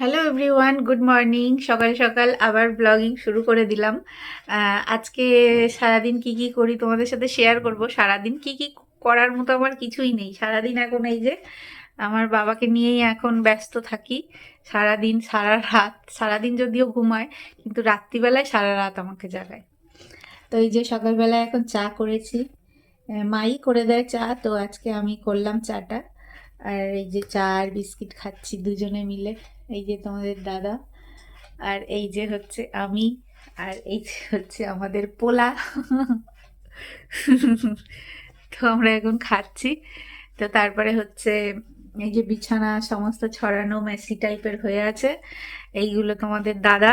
Hello everyone good morning সকাল সকাল আবার ব্লগিং শুরু করে দিলাম। আজকে সারাদিন কি কি করি তোমাদের সাথে শেয়ার করব। সারাদিন কি কি করার মতো আমার কিছুই নেই। সারাদিন এখন এই যে আমার বাবাকে নিয়েই এখন ব্যস্ত থাকি। সারাদিন, সারা রাত। সারাদিন যদিও ঘুমায়, কিন্তু রাত্রিবেলায় সারা রাত আমাকে জাগায়। তো এই যে সকালবেলায় এখন চা করেছি। মাই করে দেয় চা, তো আজকে আমি করলাম চাটা। আর এই যে চা আর বিস্কিট খাচ্ছি দুজনে মিলে। এই যে তোমাদের দাদা, আর এই যে হচ্ছে আমি, আর এই যে হচ্ছে আমাদের পোলা। তো আমরা এখন খাচ্ছি। তো তারপরে হচ্ছে এই যে বিছানা সমস্ত ছড়ানো মেসি টাইপের হয়ে আছে। এইগুলো তোমাদের দাদা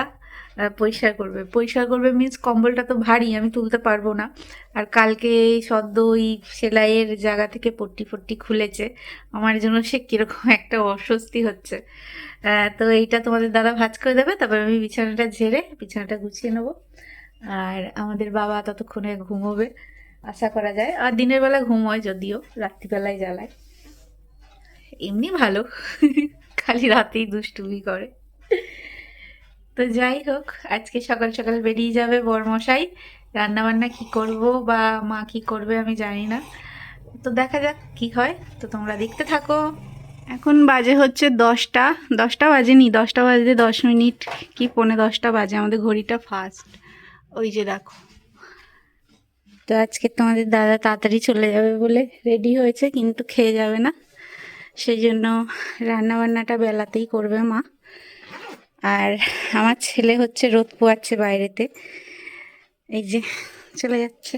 পরিষ্কার করবে। পরিষ্কার করবে মিন্স কম্বলটা তো ভারী, আমি তুলতে পারব না। আর কালকে এই সদ্য ওই সেলাইয়ের জায়গা থেকে পট্টি ফট্টি খুলেছে। আমার জন্য সে কীরকম একটা অস্বস্তি হচ্ছে। তো এইটা তোমাদের দাদা ভাজ করে দেবে, তারপর আমি বিছানাটা ঝেড়ে বিছানাটা গুছিয়ে নেব। আর আমাদের বাবা ততক্ষণে ঘুমোবে, আশা করা যায়। আর দিনের বেলা ঘুমোয় যদিও, রাত্রিবেলায় জ্বালায়। এমনি ভালো। খালি রাতেই দুষ্টুমি করে। তো যাই হোক আজকে সকাল সকাল বেরিয়ে যাবে বরমশাই। রান্না বান্না কি করব বা মা কি করবে আমি জানি না। তো দেখা যাক কি হয়। তো তোমরা দেখতে থাকো। এখন বাজে হচ্ছে দশটা। দশটা বাজেনি দশটা বাজতে দশ মিনিট। কি পৌনে দশটা বাজে আমাদের ঘড়িটা ফাস্ট ওই যে দেখো। তো আজকে তোমাদের দাদা তাড়াতাড়ি চলে যাবে বলে রেডি হয়েছে কিন্তু খেয়ে যাবে না। সেই জন্য রান্নাবান্নাটা বেলাতেই করবে মা। আর আমার ছেলে হচ্ছে রোদ পোয়াচ্ছে বাইরেতে। এই যে চলে যাচ্ছে।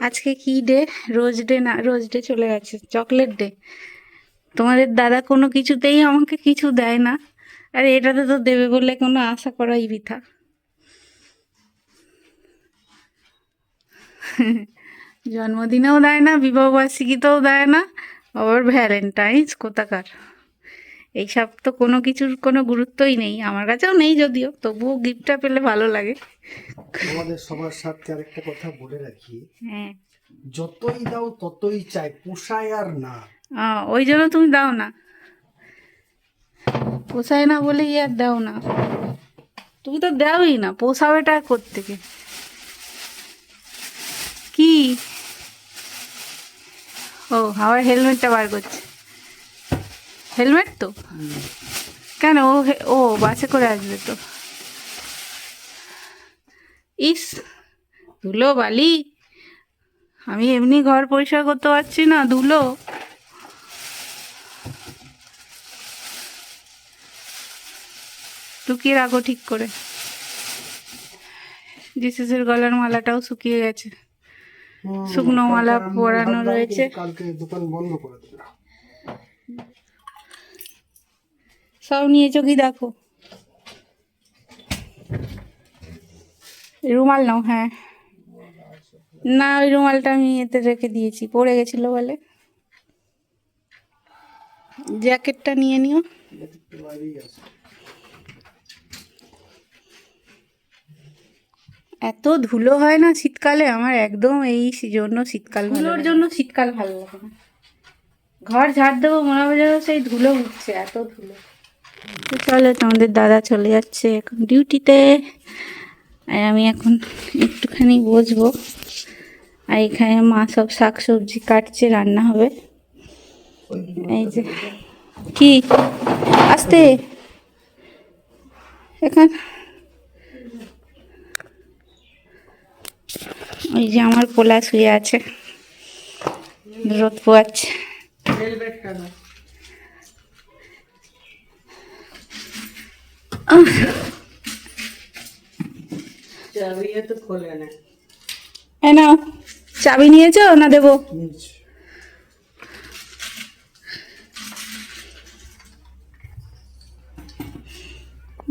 আজকে কি ডে? রোজ ডে না, রোজ ডে চলে গেছে। Chocolate day. তোমাদের দাদা কোনো কিছুতেই আমাকে কিছু দেয় না। আর এটাতে তো দেবে বলে কোনো আশা করাই বৃথা। জন্মদিনেও দেয় না, বিবাহবার্ষিকীতেও দেয় না। আবার ভ্যালেন্টাইন্স কোথাকার? এইসব তো কোনো কিছুর কোনো গুরুত্বই নেই আমার কাছেও নেই যদিও তবুও গিফটটা পেলে ভালো লাগে। আমাদের সবার সাথে আরেকটা কথা বলে রাখি। হ্যাঁ। যতই দাও ততই চাই পোষায় আর না। ওই জন্য তুমি দাও না। পোষায় না বলেই আর দাও না। তুমি তো দাওই না পোষাবেটা কোত্থেকে? কি? ও আবার হেলমেটটা বার করছে। হেলমেট তো কেন ও ও বাসে করে আসবে তো ইস ধুলো বালি আমি এমনি ঘর পরিষ্কার করতে পারছি না ধুলো লুকিয়ে রাখো ঠিক করে জিসেসের গলার মালাটাও শুকিয়ে গেছে শুকনো মালা পরানো রয়েছে। কালকে দোকান বন্ধ করে দেবে সব নিয়েছো কি দেখো? রুমাল নাও হ্যাঁ। না ওই রুমালটা আমি এতে রেখে দিয়েছি পড়ে গেছিল বলে। জ্যাকেটটা নিয়ে নিও। এত ধুলো হয় না শীতকালে? আমার একদম এই জন্য শীতকাল ধুলোর জন্য শীতকাল ভালো লাগে না। ঘর ঝাড় দেবো মনে হবে যেন সেই ধুলো উঠছে এত ধুলো। তো চলো, তোমাদের দাদা চলে যাচ্ছে এখন ডিউটিতে। আর আমি এখন একটুখানি বসবো। আর এখানে মা সব শাক সবজি কাটছে, রান্না হবে। এই যে, কি? আসতে। এখান। ওই যে আমার পোলা শুয়ে আছে। রোদ পোয়াচ্ছে। নাও। চাবি নিয়েছো না দেবো?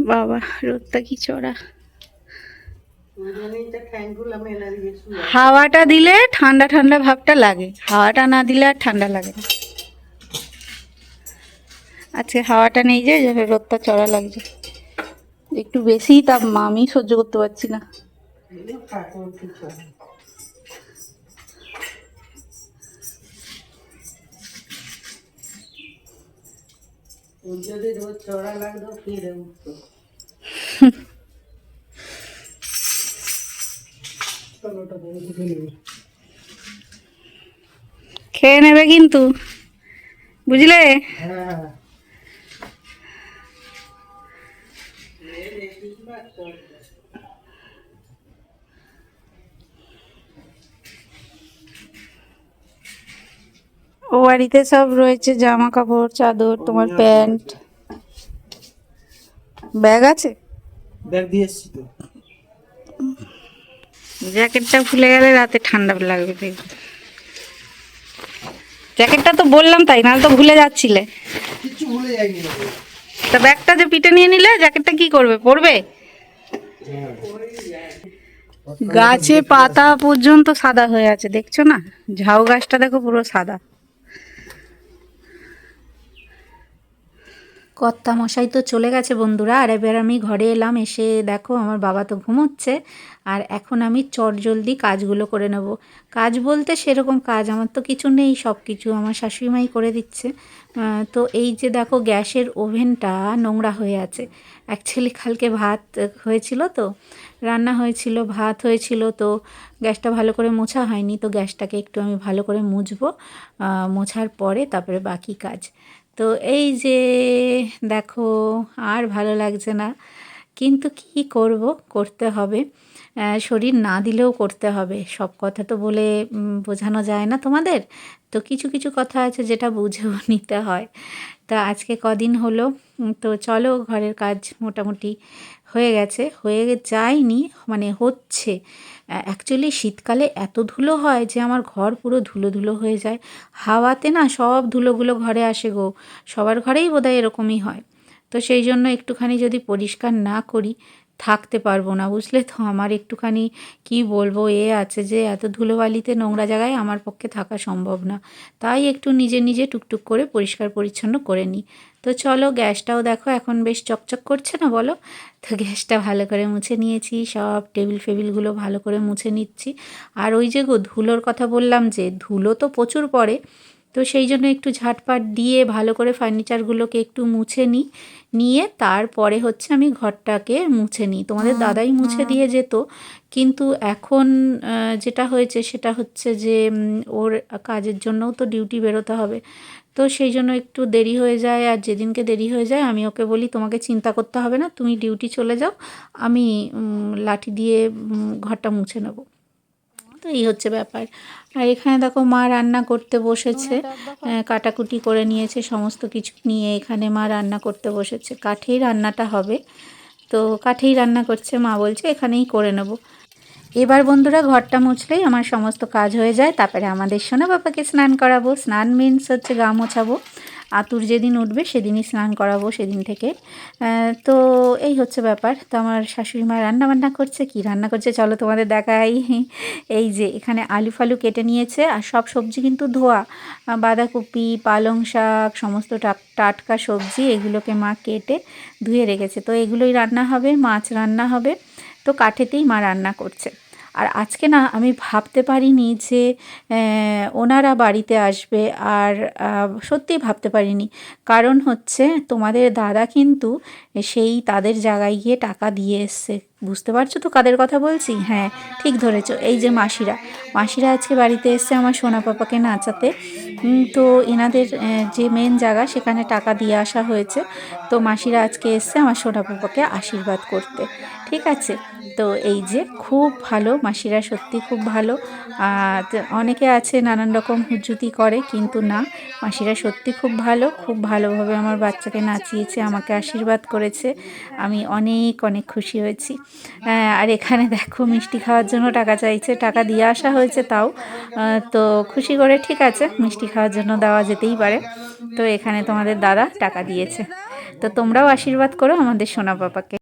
বাবা, রোদটা কি চড়া। হাওয়াটা দিলে ঠান্ডা ঠান্ডা ভাবটা লাগে। হাওয়াটা না দিলে আর ঠান্ডা লাগে না। আজকে হাওয়াটা নেই যে রোদটা চড়া লাগছে। একটু বেশিই তাপ মা আমি সহ্য করতে পারছি না। যদি রোজ চড়া লাগতো ফিরে উঠতো চলো ওটা বড় থেকে নেবে খেয়ে নেবে কিন্তু বুঝলে? হ্যাঁ। ও বাড়িতে সব রয়েছে জামা কাপড় চাদর তোমার প্যান্ট। ব্যাগ আছে? ব্যাগ দিয়ে এসছি তো। জ্যাকেটটা খুলে গেলে রাতে ঠান্ডা লাগবে দেখবে। জ্যাকেটটা তো বললাম তাই নাহলে তো ভুলে যাচ্ছিলে। কিচ্ছু ভুলে যাইনি। তা ব্যাগটা যে পিঠে নিয়ে নিলে জ্যাকেটটা কি করবে? পরবে? হ্যাঁ। গাছে পাতা পর্যন্ত সাদা হয়ে আছে দেখছ না? ঝাউ গাছটা দেখো পুরো সাদা। কর্তা মশাই তো চলে গেছে বন্ধুরা। আর এবার আমি ঘরে এলাম, এসে দেখো আমার বাবা তো ঘুমোচ্ছে। আর এখন আমি চটজলদি কাজগুলো করে নেব। কাজ বলতে সেরকম কাজ আমার তো কিছু নেই সব কিছু আমার শাশুড়িমাই করে দিচ্ছে। তো এই যে দেখো গ্যাসের ওভেনটা নোংরা হয়ে আছে। অ্যাকচুয়ালি কালকে ভাত হয়েছিল তো, রান্না হয়েছিল, ভাত হয়েছিল তো গ্যাসটা ভালো করে মোছা হয়নি। তো গ্যাসটাকে একটু আমি ভালো করে মুছবো মোছার পরে তারপরে বাকি কাজ। তো এই যে দেখো, আর ভালো লাগছে না। কিন্তু কি করব? করতে হবে। শরীর না দিলেও করতে হবে। সব কথা তো বলে বোঝানো যায় না তোমাদের? তো কিছু কিছু কথা আছে যেটা বুঝেও নিতে হয়। তা আজকে কদিন হলো? তো চলো, ঘরের কাজ মোটামুটি হয়ে গেছে। হয়ে যায়নি মানে হচ্ছে। অ্যাকচুয়ালি শীতকালে এত ধুলো হয় যে আমার ঘর পুরো ধুলো ধুলো হয়ে যায়। হাওয়াতে না সব ধুলোগুলো ঘরে আসে গো। সবার ঘরেই বোধহয় এরকমই হয়। তো সেই জন্য একটুখানি যদি পরিষ্কার না করি, থাকতে পারব না। বুঝলে তো? আমার একটুখানি কি বলব? এ আছে যে এত ধুলোবালিতে নোংরা জায়গায় আমার পক্ষে থাকা সম্ভব না। তাই একটু নিজে নিজে টুকটুক করে পরিষ্কার পরিচ্ছন্ন করে নিই। তো চলো গ্যাসটাও দেখো এখন বেশ চকচক করছে না বলো? তো গ্যাসটা ভালো করে মুছে নিয়েছি সব টেবিল ফেবিলগুলো ভালো করে মুছে নিচ্ছি। আর ওই যে গো ধুলোর কথা বললাম যে ধুলো তো প্রচুর পড়ে তো সেই জন্য একটু ঝাটপাট দিয়ে ভালো করে ফার্নিচারগুলোকে একটু মুছে নিই। নিয়ে তারপরে হচ্ছে আমি ঘরটাকে মুছে নিই। তোমাদের দাদাই মুছে দিয়ে যেত কিন্তু এখন যেটা হয়েছে সেটা হচ্ছে যে ওর কাজের জন্যও তো ডিউটি বেরোতে হবে। তো সেই জন্য একটু দেরি হয়ে যায় আর যেদিনকে দেরি হয়ে যায় আমি ওকে বলি তোমাকে চিন্তা করতে হবে না তুমি ডিউটি চলে যাও আমি লাঠি দিয়ে ঘরটা মুছে নেব। তো এই হচ্ছে ব্যাপার। আর এখানে দেখো মা রান্না করতে বসেছে কাটাকুটি করে নিয়েছে সমস্ত কিছু নিয়ে এখানে মা রান্না করতে বসেছে। কাঠেই রান্নাটা হবে। তো কাঠেই রান্না করছে মা বলছে এখানেই করে নেব। এবার বন্ধুরা ঘরটা মুছলেই আমার সমস্ত কাজ হয়ে যায়, তারপরে আমাদের সোনা বাবাকে স্নান করাবো। স্নান মিন্স হচ্ছে গা মোছাবো। আতুর যেদিন উঠবে সেদিনই স্নান করাবো সেদিন থেকে। তো এই হচ্ছে ব্যাপার। তো আমার শাশুড়ি মা রান্না বান্না করছে, কি রান্না করছে চলো তোমাদের দেখাই। এই যে এখানে আলু ফালু কেটে নিয়েছে, আর সব সবজি কিন্তু ধোয়া। বাঁধাকপি, পালং শাক, সমস্ত টাক- টাটকা সবজি, এগুলোকে মা কেটে ধুয়ে রেখেছে। তো এগুলোই রান্না হবে, মাছ রান্না হবে। তো কাঠেতেই মা রান্না করছে। আর আজকে না আমি ভাবতে পারিনি যে ওনারা বাড়িতে আসবে আর সত্যি ভাবতে পারিনি। কারণ হচ্ছে তোমাদের দাদা কিন্তু সেই তাদের জায়গায় গিয়ে টাকা দিয়ে এসছে। বুঝতে পারছ তো কাদের কথা বলছি? হ্যাঁ ঠিক ধরেছো। এই যে মাসিরা। মাসিরা আজকে বাড়িতে এসছে আমার সোনা পাপাকে নাচাতে। তো এনাদের যে মেন জায়গা, সেখানে টাকা দিয়ে আসা হয়েছে। তো মাসিরা আজকে এসছে আমার সোনা পাপাকে আশীর্বাদ করতে। ঠিক আছে? তো এই যে খুব ভালো, মাসিরা সত্যি খুব ভালো। অনেকে আছে নানান রকম হুজ্জুতি করে, কিন্তু না, মাসিরা সত্যি খুব ভালো। খুব ভালোভাবে আমার বাচ্চাকে নাচিয়েছে, আমাকে আশীর্বাদ করেছে। আমি অনেক অনেক খুশি হয়েছি। আর এখানে দেখো মিষ্টি খাওয়ার জন্য টাকা চাইছে, টাকা দিয়ে আসা হয়েছে তাও। তো খুশি করে ঠিক আছে, মিষ্টি খাওয়ার জন্য দেওয়া যেতেই পারে। তো এখানে তোমাদের দাদা টাকা দিয়েছে। তো তোমরাও আশীর্বাদ করো আমাদের সোনা পাপাকে।